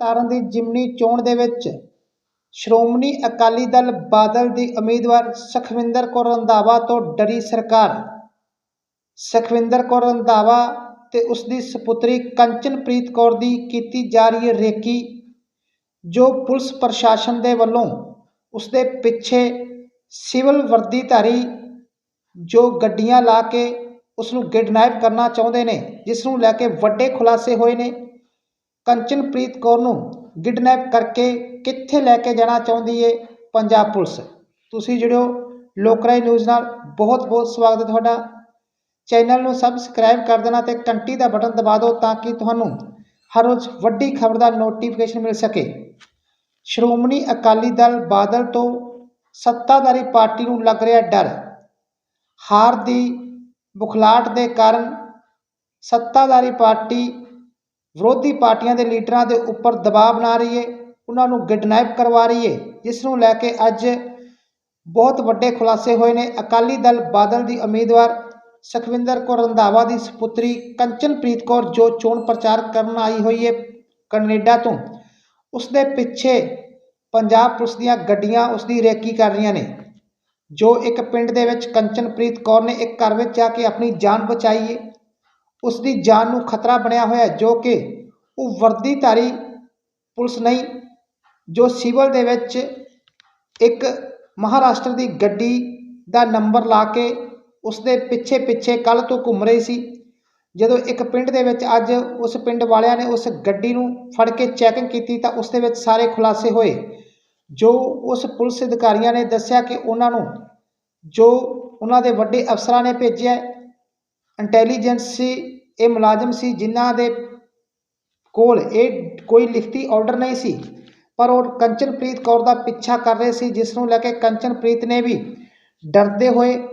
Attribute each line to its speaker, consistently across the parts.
Speaker 1: ਤਾਰਨ ਦੀ ਜਿਮਨੀ ਚੋਣ ਦੇ ਵਿੱਚ ਸ਼੍ਰੋਮਣੀ ਅਕਾਲੀ ਦਲ ਬਾਦਲ ਦੀ ਉਮੀਦਵਾਰ ਸੁਖਵਿੰਦਰ ਕੌਰ ਰੰਧਾਵਾ ਤੋਂ ਡਰੀ ਸਰਕਾਰ। ਸੁਖਵਿੰਦਰ ਕੌਰ ਰੰਧਾਵਾ ਤੇ ਉਸ ਦੀ ਸੁਪੁੱਤਰੀ ਕੰਚਨਪ੍ਰੀਤ ਕੌਰ ਦੀ ਕੀਤੀ ਜਾ ਰਹੀ ਹੈ ਰੇਕੀ, ਜੋ ਪੁਲਿਸ ਪ੍ਰਸ਼ਾਸਨ ਦੇ ਵੱਲੋਂ ਉਸ ਦੇ ਪਿੱਛੇ ਸਿਵਲ ਵਰਦੀਧਾਰੀ ਜੋ ਗੱਡੀਆਂ ਲਾ ਕੇ ਉਸ ਨੂੰ ਕਿਡਨੈਪ ਕਰਨਾ ਚਾਹੁੰਦੇ ਨੇ ਜਿਸ ਨੂੰ ਲੈ ਕੇ ਵੱਡੇ ਖੁਲਾਸੇ ਹੋਏ ਨੇ। ਕੰਚਨਪ੍ਰੀਤ ਕੌਰ ਨੂੰ ਕਿਡਨੈਪ ਕਰਕੇ ਕਿੱਥੇ ਲੈ ਕੇ ਜਾਣਾ ਚਾਹੁੰਦੀ ਏ ਪੰਜਾਬ ਪੁਲਿਸ? ਤੁਸੀਂ ਜਿਹੜੋ ਲੋਕਰਾਈ ਨਿਊਜ਼ ਨਾਲ। ਬਹੁਤ ਬਹੁਤ ਸਵਾਗਤ ਹੈ ਤੁਹਾਡਾ। ਚੈਨਲ ਨੂੰ ਸਬਸਕ੍ਰਾਈਬ ਕਰ ਦੇਣਾ ਤੇ ਘੰਟੀ ਦਾ ਬਟਨ ਦਬਾ ਦਿਓ ਤਾਂ ਕਿ ਤੁਹਾਨੂੰ ਹਰ ਰੋਜ਼ ਵੱਡੀ ਖਬਰ ਦਾ ਨੋਟੀਫਿਕੇਸ਼ਨ ਮਿਲ ਸਕੇ। ਸ਼੍ਰੋਮਣੀ ਅਕਾਲੀ ਦਲ ਬਾਦਲ ਤੋਂ ਸੱਤਾਧਾਰੀ ਪਾਰਟੀ ਨੂੰ ਲੱਗ ਰਿਹਾ ਡਰ। ਹਾਰ ਦੀ ਬੁਖਲਾਟ ਦੇ ਕਾਰਨ ਸੱਤਾਧਾਰੀ ਪਾਰਟੀ ਵਿਰੋਧੀ ਪਾਰਟੀਆਂ ਦੇ ਲੀਡਰਾਂ ਦੇ ਉੱਪਰ ਦਬਾਅ ਬਣਾ ਰਹੀ ਹੈ ਉਹਨਾਂ ਨੂੰ ਗਿਡਨੈਪ ਕਰਵਾ ਰਹੀ ਹੈ ਜਿਸ ਨੂੰ ਲੈ ਕੇ ਅੱਜ ਬਹੁਤ ਵੱਡੇ ਖੁਲਾਸੇ ਹੋਏ ਨੇ। ਅਕਾਲੀ ਦਲ ਬਾਦਲ ਦੀ ਉਮੀਦਵਾਰ ਸੁਖਵਿੰਦਰ ਕੌਰ ਰੰਧਾਵਾ ਦੀ ਸੁਪੁੱਤਰੀ ਕੰਚਨਪ੍ਰੀਤ ਕੌਰ ਜੋ ਚੋਣ ਪ੍ਰਚਾਰ ਕਰਨ ਆਈ ਹੋਈ ਹੈ ਕੈਨੇਡਾ ਤੋਂ, ਉਸ ਦੇ ਪਿੱਛੇ ਪੰਜਾਬ ਪੁਲਿਸ ਦੀਆਂ ਗੱਡੀਆਂ ਉਸ ਦੀ ਰੇਕੀ ਕਰ ਰਹੀਆਂ ਨੇ। ਜੋ ਇੱਕ ਪਿੰਡ ਦੇ ਵਿੱਚ ਕੰਚਨਪ੍ਰੀਤ ਕੌਰ ਨੇ ਇੱਕ ਘਰ ਵਿੱਚ ਜਾ ਕੇ ਆਪਣੀ ਜਾਨ ਬਚਾਈ ਹੈ ਉਸ ਦੀ ਜਾਨ ਨੂੰ ਖਤਰਾ ਬਣਿਆ ਹੋਇਆ ਜੋ ਕਿ ਉਹ ਵਰਦੀਧਾਰੀ ਪੁਲਿਸ ਨਹੀਂ, ਜੋ ਸਿਵਲ ਦੇ ਵਿੱਚ ਇੱਕ ਮਹਾਰਾਸ਼ਟਰ ਦੀ ਗੱਡੀ ਦਾ ਨੰਬਰ ਲਾ ਕੇ ਉਸ ਦੇ ਪਿੱਛੇ ਪਿੱਛੇ ਕੱਲ ਤੋਂ ਘੁੰਮ ਰਹੀ ਸੀ। ਜਦੋਂ ਇੱਕ ਪਿੰਡ ਦੇ ਵਿੱਚ ਅੱਜ ਉਸ ਪਿੰਡ ਵਾਲਿਆਂ ਨੇ ਉਸ ਗੱਡੀ ਨੂੰ ਫੜ ਕੇ ਚੈਕਿੰਗ ਕੀਤੀ ਤਾਂ ਉਸ ਦੇ ਵਿੱਚ ਸਾਰੇ ਖੁਲਾਸੇ ਹੋਏ। ਜੋ ਉਸ ਪੁਲਿਸ ਅਧਿਕਾਰੀਆਂ ਨੇ ਦੱਸਿਆ ਕਿ ਉਹਨਾਂ ਨੂੰ, ਜੋ ਉਹਨਾਂ ਦੇ ਵੱਡੇ ਅਫਸਰਾਂ ਨੇ ਭੇਜਿਆ ਇੰਟੈਲੀਜੈਂਸੀ, ਇਹ ਮੁਲਾਜ਼ਮ ਸੀ ਜਿਨ੍ਹਾਂ ਦੇ ਕੋਲ ਇਹ ਕੋਈ ਲਿਖਤੀ ਆਰਡਰ ਨਹੀਂ ਸੀ। ਪਰ ਉਹ ਕੰਚਨਪ੍ਰੀਤ ਕੌਰ ਦਾ ਪਿੱਛਾ ਕਰ ਰਹੇ ਸੀ, ਜਿਸ ਨੂੰ ਲੈ ਕੇ ਕੰਚਨਪ੍ਰੀਤ ਨੇ ਵੀ ਡਰਦੇ ਹੋਏ,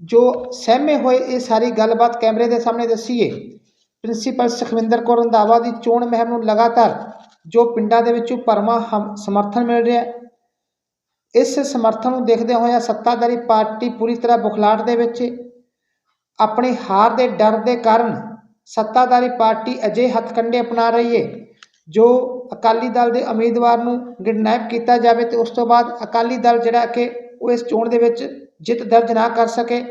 Speaker 1: ਜੋ ਸਹਿਮੇ ਹੋਏ ਇਹ ਸਾਰੀ ਗੱਲਬਾਤ ਕੈਮਰੇ ਦੇ ਸਾਹਮਣੇ ਦੱਸੀ ਹੈ ਪ੍ਰਿੰਸੀਪਲ ਸੁਖਵਿੰਦਰ ਕੌਰ ਰੰਧਾਵਾ ਦੀ ਚੋਣ ਮਹਿਮ ਨੂੰ ਲਗਾਤਾਰ ਜੋ ਪਿੰਡਾਂ ਦੇ ਵਿੱਚੋਂ ਭਰਵਾਂ ਹਮ- ਸਮਰਥਨ ਮਿਲ ਰਿਹਾ ਇਸ ਸਮਰਥਨ ਨੂੰ ਦੇਖਦੇ ਹੋਇਆ ਸੱਤਾਧਾਰੀ ਪਾਰਟੀ ਪੂਰੀ ਤਰ੍ਹਾਂ ਬੁਖਲਾਟ ਦੇ ਵਿੱਚ ਆਪਣੇ ਹਾਰ ਦੇ ਡਰ ਦੇ ਕਾਰਨ ਸੱਤਾਧਾਰੀ ਪਾਰਟੀ ਅਜੇ ਹੱਥਕੰਡੇ ਅਪਣਾ ਰਹੀ ਹੈ ਜੋ ਅਕਾਲੀ ਦਲ ਦੇ ਉਮੀਦਵਾਰ ਨੂੰ ਗਿਡਨੈਪ ਕੀਤਾ ਜਾਵੇ ਤੇ ਉਸ ਤੋਂ ਬਾਅਦ ਅਕਾਲੀ ਦਲ ਜਿਹੜਾ ਕਿ ਉਹ ਇਸ ਚੋਣ ਦੇ ਵਿੱਚ ਜਿੱਤ ਦਰਜ ਨਾ ਕਰ ਸਕੇ।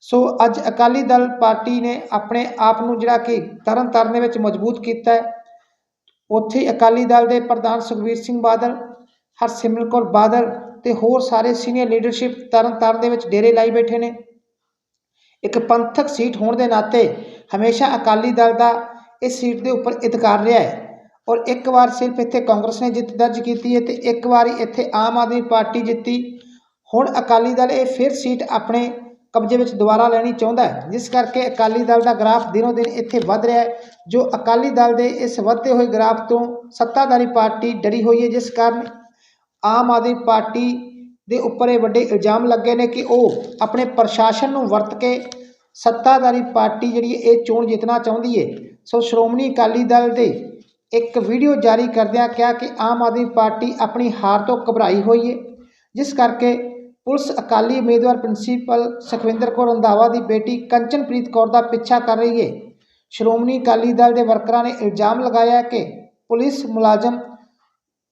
Speaker 1: ਸੋ ਅੱਜ ਅਕਾਲੀ ਦਲ ਪਾਰਟੀ ਨੇ ਆਪਣੇ ਆਪ ਨੂੰ ਜਿਹੜਾ ਕਿ ਤਰਨ ਤਾਰਨ ਦੇ ਵਿੱਚ ਮਜ਼ਬੂਤ ਕੀਤਾ ਹੈ। ਉੱਥੇ ਅਕਾਲੀ ਦਲ ਦੇ ਪ੍ਰਧਾਨ ਸੁਖਬੀਰ ਸਿੰਘ ਬਾਦਲ, ਹਰਸਿਮਰਤ ਕੌਰ ਬਾਦਲ ਤੇ ਹੋਰ ਸਾਰੇ ਸੀਨੀਅਰ ਲੀਡਰਸ਼ਿਪ ਤਰਨ ਤਾਰਨ ਦੇ ਵਿੱਚ ਡੇਰੇ ਲਾਈ ਬੈਠੇ ਨੇ। ਇੱਕ ਪੰਥਕ ਸੀਟ ਹੋਣ ਦੇ ਨਾਤੇ ਹਮੇਸ਼ਾ ਅਕਾਲੀ ਦਲ ਦਾ ਇਸ ਸੀਟ ਦੇ ਉੱਪਰ ਇਤਕਾਰ ਰਿਹਾ ਹੈ ਔਰ ਇੱਕ ਵਾਰ ਸਿਰਫ ਇੱਥੇ ਕਾਂਗਰਸ ਨੇ ਜਿੱਤ ਦਰਜ ਕੀਤੀ ਹੈ ਤੇ ਇੱਕ ਵਾਰੀ ਇੱਥੇ ਆਮ ਆਦਮੀ ਪਾਰਟੀ ਜਿੱਤੀ, ਹੁਣ ਅਕਾਲੀ ਦਲ ਇਹ ਫਿਰ ਸੀਟ ਆਪਣੇ ਕਬਜ਼ੇ ਵਿੱਚ ਦੁਬਾਰਾ ਲੈਣੀ ਚਾਹੁੰਦਾ ਹੈ, ਜਿਸ ਕਰਕੇ ਅਕਾਲੀ ਦਲ ਦਾ ਗ੍ਰਾਫ ਦਿਨੋ ਦਿਨ ਇੱਥੇ ਵੱਧ ਰਿਹਾ ਹੈ, ਜੋ ਅਕਾਲੀ ਦਲ ਦੇ ਇਸ ਵੱਧਦੇ ਹੋਏ ਗ੍ਰਾਫ ਤੋਂ ਸੱਤਾਧਾਰੀ ਪਾਰਟੀ ਡਰੀ ਹੋਈ ਹੈ, ਜਿਸ ਕਾਰਨ ਆਮ ਆਦਮੀ ਪਾਰਟੀ ਦੇ ਉੱਪਰ ਇਹ ਵੱਡੇ ਇਲਜ਼ਾਮ ਲੱਗੇ ਨੇ ਕਿ ਉਹ ਆਪਣੇ ਪ੍ਰਸ਼ਾਸਨ ਨੂੰ ਵਰਤ ਕੇ ਸੱਤਾਧਾਰੀ ਪਾਰਟੀ ਜਿਹੜੀ ਇਹ ਚੋਣ ਜਿੱਤਣਾ ਚਾਹੁੰਦੀ ਹੈ। ਸੋ ਸ਼੍ਰੋਮਣੀ ਅਕਾਲੀ ਦਲ ਦੇ ਇੱਕ ਵੀਡੀਓ ਜਾਰੀ ਕਰਦਿਆਂ ਕਿਹਾ ਕਿ ਆਮ ਆਦਮੀ ਪਾਰਟੀ ਆਪਣੀ ਹਾਰ ਤੋਂ ਘਬਰਾਈ ਹੋਈ ਹੈ। ਜਿਸ ਕਰਕੇ ਪੁਲਿਸ ਅਕਾਲੀ ਉਮੀਦਵਾਰ ਪ੍ਰਿੰਸੀਪਲ ਸੁਖਵਿੰਦਰ ਕੌਰ ਰੰਧਾਵਾ ਦੀ ਬੇਟੀ ਕੰਚਨਪ੍ਰੀਤ ਕੌਰ ਦਾ ਪਿੱਛਾ ਕਰ ਰਹੀ ਹੈ। ਸ਼੍ਰੋਮਣੀ ਅਕਾਲੀ ਦਲ ਦੇ ਵਰਕਰਾਂ ਨੇ ਇਲਜ਼ਾਮ ਲਗਾਇਆ ਕਿ ਪੁਲਿਸ ਮੁਲਾਜ਼ਮ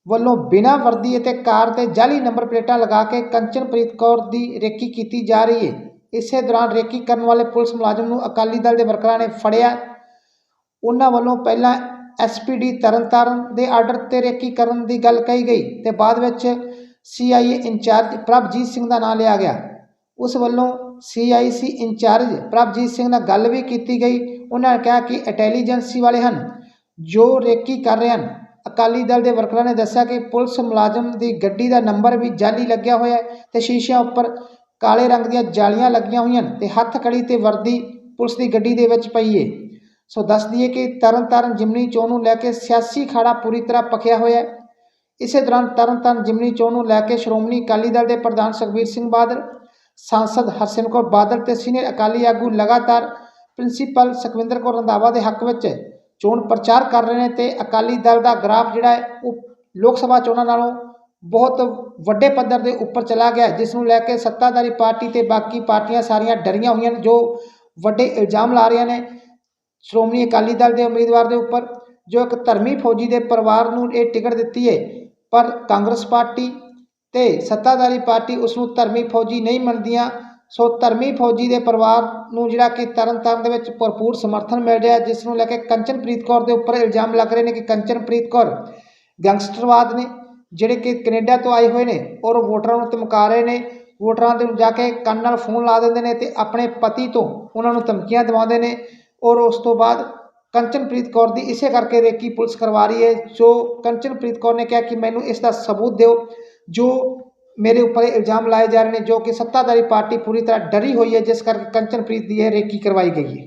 Speaker 1: ਵੱਲੋਂ ਬਿਨਾਂ ਵਰਦੀ ਅਤੇ ਕਾਰ ਤੇ ਜਾਲੀ ਨੰਬਰ ਪਲੇਟਾਂ ਲਗਾ ਕੇ ਕੰਚਨਪ੍ਰੀਤ ਕੌਰ ਦੀ ਰੇਕੀ ਕੀਤੀ ਜਾ ਰਹੀ ਹੈ ਇਸੇ ਦੌਰਾਨ ਰੇਕੀ ਕਰਨ ਵਾਲੇ ਪੁਲਿਸ ਮੁਲਾਜ਼ਮ ਨੂੰ ਅਕਾਲੀ ਦਲ ਦੇ ਵਰਕਰਾਂ ਨੇ ਫੜਿਆ। ਉਹਨਾਂ ਵੱਲੋਂ ਪਹਿਲਾਂ ਐਸਪੀਡੀ ਤਰਨਤਾਰਨ ਦੇ ਆਰਡਰ ਤੇ ਰੇਕੀ ਕਰਨ ਦੀ ਗੱਲ ਕਹੀ ਗਈ ਤੇ ਬਾਅਦ ਵਿੱਚ ਸੀਆਈਏ ਇੰਚਾਰਜ ਪ੍ਰਭਜੀਤ ਸਿੰਘ ਦਾ ਨਾਮ ਲਿਆ ਗਿਆ। ਉਸ ਵੱਲੋਂ ਸੀਆਈਸੀ ਇੰਚਾਰਜ ਪ੍ਰਭਜੀਤ ਸਿੰਘ ਨਾਲ ਗੱਲ ਵੀ ਕੀਤੀ ਗਈ। ਉਹਨਾਂ ਨੇ ਕਿਹਾ ਕਿ ਇੰਟੈਲੀਜੈਂਸੀ ਵਾਲੇ ਹਨ, ਜੋ ਰੇਕੀ ਕਰ ਰਹੇ ਹਨ। ਅਕਾਲੀ ਦਲ ਦੇ ਵਰਕਰਾਂ ਨੇ ਦੱਸਿਆ ਕਿ ਪੁਲਿਸ ਮੁਲਾਜ਼ਮ ਦੀ ਗੱਡੀ ਦਾ ਨੰਬਰ ਵੀ ਜਾਲੀ ਲੱਗਿਆ ਹੋਇਆ ਹੈ ਤੇ ਸ਼ੀਸ਼ਿਆਂ ਉੱਪਰ ਕਾਲੇ ਰੰਗ ਦੀਆਂ ਜਾਲੀਆਂ ਲੱਗੀਆਂ ਹੋਈਆਂ ਨੇ ਤੇ ਹੱਥ ਕੜੀ ਤੇ ਵਰਦੀ ਪੁਲਿਸ ਦੀ ਗੱਡੀ ਦੇ ਵਿੱਚ ਪਈ ਏ। ਸੋ ਦੱਸ ਦਈਏ ਕਿ ਤਰਨਤਾਰਨ ਜਿਮਨੀ ਚੋਣ ਨੂੰ ਲੈ ਕੇ ਸਿਆਸੀ ਖਾੜਾ ਪੂਰੀ ਤਰ੍ਹਾਂ ਪੱਕਿਆ ਹੋਇਆ ਹੈ। ਇਸੇ ਦੌਰਾਨ ਤਰਨਤਾਰਨ ਜਿਮਨੀ ਚੋਣ ਨੂੰ ਲੈ ਕੇ ਸ਼੍ਰੋਮਣੀ ਅਕਾਲੀ ਦਲ ਦੇ ਪ੍ਰਧਾਨ ਸੁਖਬੀਰ ਸਿੰਘ ਬਾਦਲ, ਸਾਂਸਦ ਹਰਸਿਮ ਕੌਰ ਬਾਦਲ ਤੇ ਸੀਨੀਅਰ ਅਕਾਲੀ ਆਗੂ ਲਗਾਤਾਰ ਪ੍ਰਿੰਸੀਪਲ ਸੁਖਵਿੰਦਰ ਕੌਰ ਰੰਧਾਵਾ ਦੇ ਹੱਕ ਵਿੱਚ ਚੋਣ ਪ੍ਰਚਾਰ ਕਰ ਰਹੇ ਨੇ ਤੇ ਅਕਾਲੀ ਦਲ ਦਾ ਗ੍ਰਾਫ ਜਿਹੜਾ ਹੈ, ਉਹ ਲੋਕ ਸਭਾ ਚੋਣਾਂ ਨਾਲੋਂ ਬਹੁਤ ਵੱਡੇ ਪੱਧਰ ਦੇ ਉੱਪਰ ਚਲਾ ਗਿਆ ਜਿਸ ਨੂੰ ਲੈ ਕੇ ਸੱਤਾਧਾਰੀ ਪਾਰਟੀ ਤੇ ਬਾਕੀ ਪਾਰਟੀਆਂ ਸਾਰੀਆਂ ਡਰੀਆਂ ਹੋਈਆਂ ਨੇ, ਜੋ ਵੱਡੇ ਇਲਜ਼ਾਮ ਲਾ ਰਹੀਆਂ ਨੇ। ਸ਼੍ਰੋਮਣੀ ਅਕਾਲੀ ਦਲ ਦੇ ਉਮੀਦਵਾਰ ਦੇ ਉੱਪਰ, ਜੋ ਇੱਕ ਧਰਮੀ ਫੌਜੀ ਦੇ ਪਰਿਵਾਰ ਨੂੰ ਇਹ ਟਿਕਟ ਦਿੱਤੀ ਹੈ, ਪਰ ਕਾਂਗਰਸ ਪਾਰਟੀ ਤੇ ਸੱਤਾਧਾਰੀ ਪਾਰਟੀ ਉਸ ਨੂੰ ਧਰਮੀ ਫੌਜੀ ਨਹੀਂ ਮੰਨਦੀਆਂ। ਸੋ ਧਰਮੀ ਫੌਜੀ ਦੇ ਪਰਿਵਾਰ ਨੂੰ ਜਿਹੜਾ ਕਿ ਤਰਨਤਾਰਨ ਦੇ ਵਿੱਚ ਭਰਪੂਰ ਸਮਰਥਨ ਮਿਲ ਰਿਹਾ ਜਿਸ ਨੂੰ ਲੈ ਕੇ ਕੰਚਨਪ੍ਰੀਤ ਕੌਰ ਦੇ ਉੱਪਰ ਇਲਜ਼ਾਮ ਲੱਗ ਰਹੇ ਨੇ ਕਿ ਕੰਚਨਪ੍ਰੀਤ ਕੌਰ ਗੈਂਗਸਟਰਵਾਦ ਨੇ, ਜਿਹੜੇ ਕਿ ਕੈਨੇਡਾ ਤੋਂ ਆਏ ਹੋਏ ਨੇ ਔਰ ਵੋਟਰਾਂ ਨੂੰ ਧਮਕਾ ਰਹੇ ਨੇ। ਵੋਟਰਾਂ ਦੇ ਜਾ ਕੇ ਕੰਨ ਨਾਲ ਫੋਨ ਲਾ ਦਿੰਦੇ ਨੇ ਤੇ ਆਪਣੇ ਪਤੀ ਤੋਂ ਉਹਨਾਂ ਨੂੰ ਧਮਕੀਆਂ ਦਿਵਾਉਂਦੇ ਨੇ ਔਰ ਉਸ ਤੋਂ ਬਾਅਦ ਕੰਚਨਪ੍ਰੀਤ ਕੌਰ ਦੀ ਇਸੇ ਕਰਕੇ ਰੇਕੀ ਪੁਲਿਸ ਕਰਵਾ ਰਹੀ ਹੈ, ਜੋ ਕੰਚਨਪ੍ਰੀਤ ਕੌਰ ਨੇ ਕਿਹਾ ਕਿ ਮੈਨੂੰ ਇਸ ਦਾ ਸਬੂਤ ਦਿਓ, ਜੋ ਮੇਰੇ ਉੱਪਰ ਇਹ ਇਲਜ਼ਾਮ ਲਾਏ ਜਾ ਰਹੇ ਨੇ ਜੋ ਕਿ ਸੱਤਾਧਾਰੀ ਪਾਰਟੀ ਪੂਰੀ ਤਰ੍ਹਾਂ ਡਰੀ ਹੋਈ ਹੈ ਜਿਸ ਕਰਕੇ ਕੰਚਨਪ੍ਰੀਤ ਦੀ ਇਹ ਰੇਕੀ ਕਰਵਾਈ ਗਈ ਹੈ